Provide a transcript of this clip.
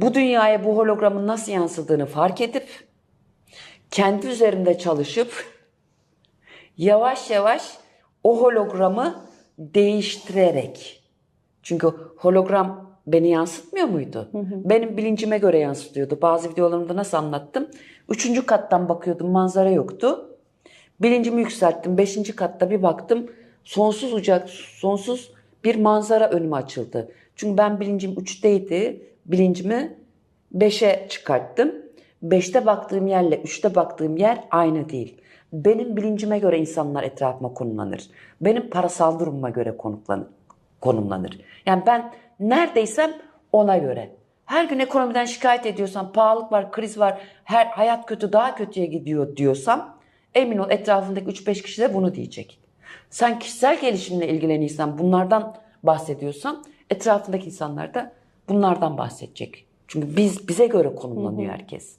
bu dünyaya bu hologramın nasıl yansıdığını fark edip kendi üzerinde çalışıp yavaş yavaş o hologramı değiştirerek çünkü hologram beni yansıtmıyor muydu? Benim bilincime göre yansıtıyordu. Bazı videolarımda nasıl anlattım? Üçüncü kattan bakıyordum manzara yoktu. Bilincimi yükselttim. Beşinci katta bir baktım sonsuz ucak, sonsuz bir manzara önüme açıldı. Çünkü ben bilincim üçteydi. Bilincimi beşe çıkarttım. Beşte baktığım yerle üçte baktığım yer aynı değil. Benim bilincime göre insanlar etrafıma konumlanır. Benim parasal durumuma göre konumlanır. Yani ben neredeysem ona göre. Her gün ekonomiden şikayet ediyorsam, pahalılık var, kriz var, her hayat kötü, daha kötüye gidiyor diyorsam emin ol etrafındaki 3-5 kişi de bunu diyecek. Sen kişisel gelişimle ilgileniyorsan, bunlardan bahsediyorsan etrafındaki insanlar da bunlardan bahsedecek. Çünkü biz bize göre konumlanıyor herkes.